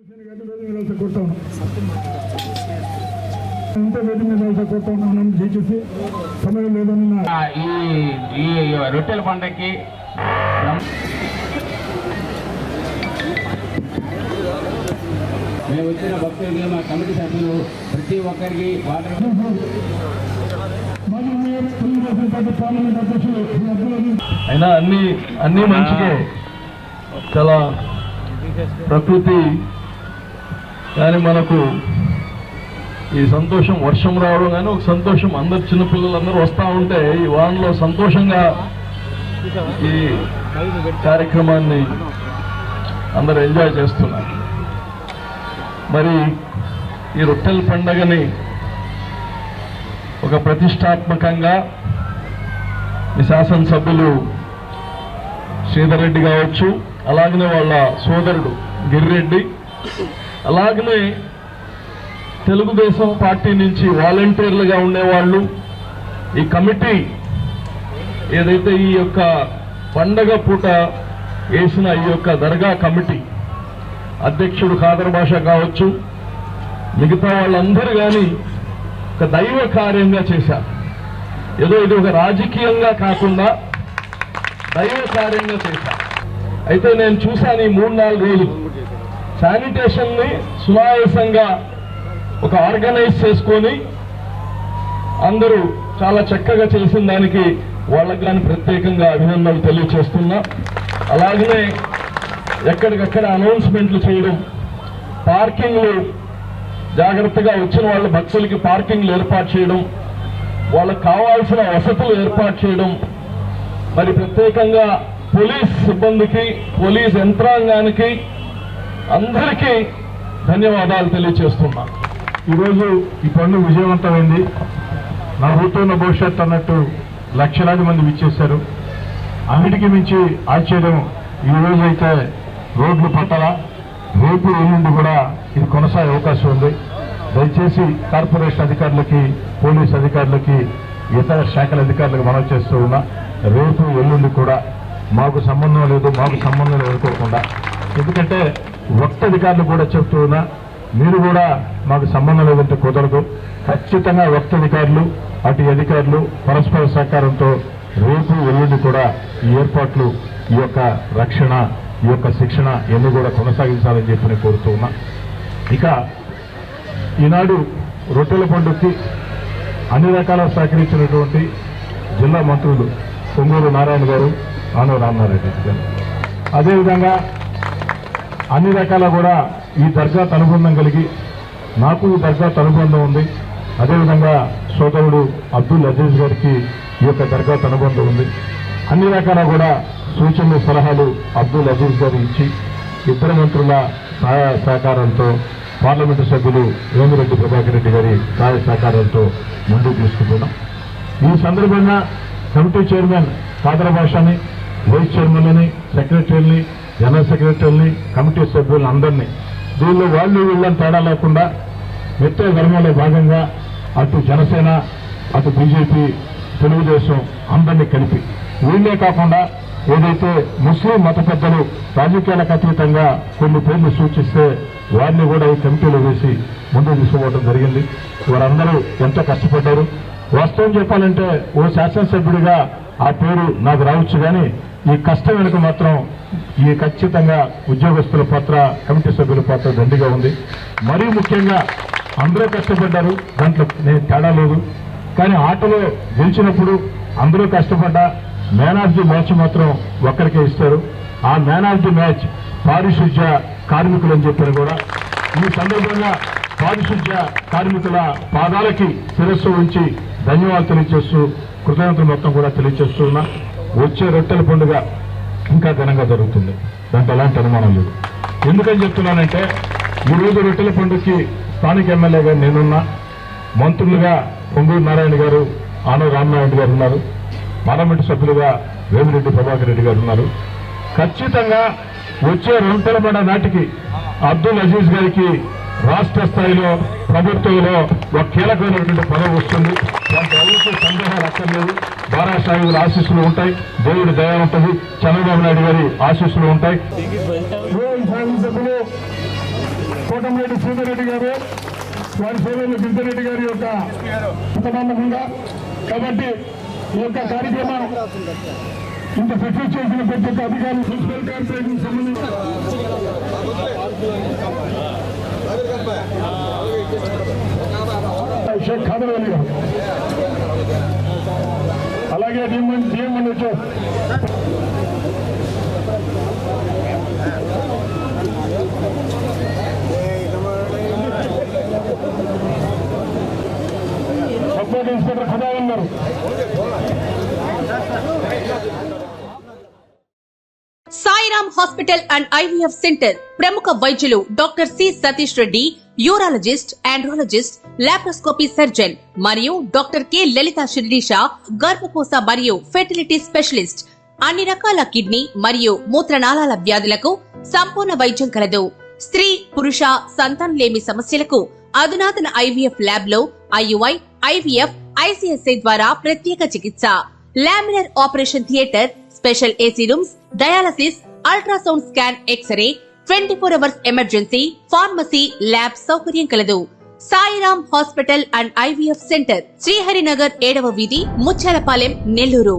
ఈ రొట్టెల పండగకి మేము వచ్చిన భక్తులకి మా కమిటీ సభ్యులు ప్రతి ఒక్కరికి వాటర్ అయినా అన్ని అన్ని మంచిగా చాలా ప్రకృతి కానీ మనకు ఈ సంతోషం వర్షం రావడం కానీ ఒక సంతోషం అందరు చిన్నపిల్లలందరూ వస్తూ ఉంటే ఈ వానలో సంతోషంగా ఈ కార్యక్రమాన్ని అందరూ ఎంజాయ్ చేస్తున్నారు. మరి ఈ రొట్టెల పండగని ఒక ప్రతిష్టాత్మకంగా ఈ శాసనసభ్యులు శ్రీధర్ రెడ్డి కావచ్చు అలాగనే వాళ్ళ సోదరుడు గిరిరెడ్డి అలాగనే తెలుగుదేశం పార్టీ నుంచి వాలంటీర్లుగా ఉండేవాళ్ళు. ఈ కమిటీ ఏదైతే ఈ యొక్క పండగ పూట వేసిన ఈ యొక్క దర్గా కమిటీ అధ్యక్షుడు ఖాదర్ భాష కావచ్చు మిగతా వాళ్ళందరూ కానీ ఒక దైవ కార్యంగా చేశారు. ఏదో ఇది ఒక రాజకీయంగా కాకుండా దైవ కార్యంగా చేశారు. అయితే నేను చూశాను ఈ మూడు నాలుగు రోజులు. శానిటేషన్ని సునాయాసంగా ఒక ఆర్గనైజ్ చేసుకొని అందరూ చాలా చక్కగా చేసిన దానికి వాళ్ళకి కానీ ప్రత్యేకంగా అభినందనలు తెలియచేస్తున్నా. అలాగనే ఎక్కడికక్కడ అనౌన్స్మెంట్లు చేయడం పార్కింగ్లు జాగ్రత్తగా వచ్చిన వాళ్ళ భక్తులకి పార్కింగ్లు ఏర్పాటు చేయడం వాళ్ళకి కావాల్సిన వసతులు ఏర్పాటు చేయడం మరి ప్రత్యేకంగా పోలీస్ సిబ్బందికి పోలీస్ యంత్రాంగానికి అందరికీ ధన్యవాదాలు తెలియచేస్తున్నా ఈరోజు ఈ పండుగ విజయవంతమైంది. నా ఊరుతున్న భవిష్యత్ అన్నట్టు లక్షలాది మంది విచ్చేశారు. అన్నిటికీ మించి ఆశ్చర్యం ఈ రోజు అయితే రోడ్లు పట్టాల? రేపు ఎల్లుండి కూడా ఇది కొనసాగే అవకాశం ఉంది. దయచేసి కార్పొరేషన్ అధికారులకి పోలీస్ అధికారులకి ఇతర శాఖల అధికారులకు మనం చేస్తూ ఉన్నా రేపు ఎల్లుండి కూడా మాకు సంబంధం లేదు మాకు సంబంధం లేదు ఎందుకంటే వక్త అధికారులు కూడా చెబుతూ ఉన్నా మీరు కూడా మాకు సంబంధం లేదంటే కుదరదు. ఖచ్చితంగా వక్త అధికారులు అటు అధికారులు పరస్పర సహకారంతో రేపు ఎల్లుండి కూడా ఈ ఏర్పాట్లు ఈ యొక్క రక్షణ ఈ యొక్క శిక్షణ ఎన్ని కూడా కొనసాగించాలని చెప్పి నేను కోరుతూ ఉన్నా. ఇక ఈనాడు రొట్టెల పండుగకి అన్ని రకాల సహకరించినటువంటి జిల్లా మంత్రులు పొంగూరు నారాయణ గారు ఆనవ రామారెడ్డి గారు. అదేవిధంగా అన్ని రకాల కూడా ఈ దర్గా అనుబంధం కలిగి నాకు ఈ దర్గా అనుబంధం ఉంది. అదేవిధంగా సోదరుడు అబ్దుల్ అజీజ్ గారికి ఈ యొక్క దర్గా అనుబంధం ఉంది. అన్ని రకాల కూడా సూచనలు సలహాలు అబ్దుల్ అజీజ్ గారు ఇచ్చి ఇతర మంత్రుల సహాయ సహకారంతో పార్లమెంటు సభ్యులు వేమిరెడ్డి ప్రభాకర్ రెడ్డి గారి సహాయ సహకారంతో ముందుకు తీసుకుంటున్నాం. ఈ సందర్భంగా కమిటీ చైర్మన్ కాదర భాషని వైస్ చైర్మన్లని సెక్రటరీని జనరల్ సెక్రటరీని కమిటీ సభ్యులను అందరినీ దీనిలో వాళ్ళు వీళ్ళని తేడా లేకుండా మెట్రో ధర్మంలో భాగంగా అటు జనసేన అటు బీజేపీ తెలుగుదేశం అందరినీ కలిపి వీళ్ళే కాకుండా ఏదైతే ముస్లిం మత పెద్దలు రాజకీయాలకు అతీతంగా కొన్ని పేర్లు సూచిస్తే వారిని కూడా ఈ కమిటీలో వేసి ముందుకు తీసుకోవడం జరిగింది. వారందరూ ఎంతో కష్టపడ్డారు. వాస్తవం చెప్పాలంటే ఓ శాసనసభ్యుడిగా ఆ పేరు నాకు రావచ్చు కానీ ఈ కష్టం వెనుక మాత్రం ఈ ఖచ్చితంగా ఉద్యోగస్తుల పాత్ర కమిటీ సభ్యుల పాత్ర దండిగా ఉంది. మరీ ముఖ్యంగా అందరూ కష్టపడ్డారు. దాంట్లో నేను తేడా లేదు. కానీ ఆటలో గెలిచినప్పుడు అందరూ కష్టపడ్డా మ్యాన్ ఆఫ్ ది మ్యాచ్ మాత్రం ఒక్కరికే ఇస్తారు. ఆ మ్యాన్ ఆఫ్ ది మ్యాచ్ పారిశుద్ధ్య కార్మికులు అని చెప్పారు కూడా. ఈ సందర్భంగా పారిశుద్ధ్య కార్మికుల పాదాలకి శిరస్సు ఉంచి ధన్యవాదాలు తెలియజేస్తూ కృతజ్ఞతలు మొత్తం కూడా తెలియజేస్తూ ఉన్నా. వచ్చే రొట్టెల పండుగ ఇంకా ఘనంగా జరుగుతుంది. దాంట్లో ఎలాంటి అనుమానం లేదు. ఎందుకని చెప్తున్నానంటే ఈ రోజు రొట్టెల పండుగకి స్థానిక ఎమ్మెల్యేగా నేనున్నా. మంత్రులుగా పొంగూరు నారాయణ గారు ఆనవ రామనారాయణ గారు ఉన్నారు. పార్లమెంటు సభ్యులుగా వేమిరెడ్డి ప్రభాకర్ రెడ్డి గారు ఉన్నారు. ఖచ్చితంగా వచ్చే రొట్టెల పండుగ నాటికి అబ్దుల్ అజీజ్ గారికి రాష్ట్ర స్థాయిలో ప్రభుత్వంలో ఒక కీలకమైనటువంటి పదవి వస్తుంది. దాంట్లో ఎవరికి సందేహాలు అక్కర్లేదు. బారా సాహిబుల ఆశీస్సులు ఉంటాయి. దేవుడి దయ ఉంటుంది. చంద్రబాబు నాయుడు గారి ఆశీస్సులు ఉంటాయి. సభ్యులు కోటమిరెడ్డి శ్రీధర్రెడ్డి గారు వారి సేవలు గిరిజరెడ్డి గారి యొక్క సందర్భంగా కాబట్టి ఈ యొక్క కార్యక్రమం ఇంత సక్సెస్ చేసిన ప్రతి ఒక్క అధికారులు మున్సిపల్ కార్పొరేషన్ సంబంధించి షేక్ ఖాదర్ అలీ గారు అలాగే డిఎం డిఎం వచ్చారు సబ్ ఇన్స్పెక్టర్ ఖదావన్ గారు. Sairam hospital and IVF centre ప్రముఖ వైద్యులు doctor C Satish Reddy urologist andrologist laparoscopy surgeon మరియు డాక్టర్ కె. లలిత శిరీష గర్భకోశ మరియు ఫెర్టిలిటీ స్పెషలిస్ట్ అన్ని రకాల కిడ్నీ మరియు మూత్రనాళాల వ్యాధులకు సంపూర్ణ వైద్యం కలదు. స్త్రీ పురుష సంతానం లేమి సమస్యలకు అధునాతన ఐవీఎఫ్ ల్యాబ్లో ఐయుఐ ఐవీఎఫ్ ఐసీఎస్ఐ ద్వారా ప్రత్యేక చికిత్స. Laminar operation theatre special AC rooms dialysis ultrasound scan X ray twenty four hours emergency pharmacy lab సౌకర్యం కలదు. Sairam hospital and IVF centre Sriharinagar ఏడవ వీధి ముచ్చాలపాలెం నెల్లూరు.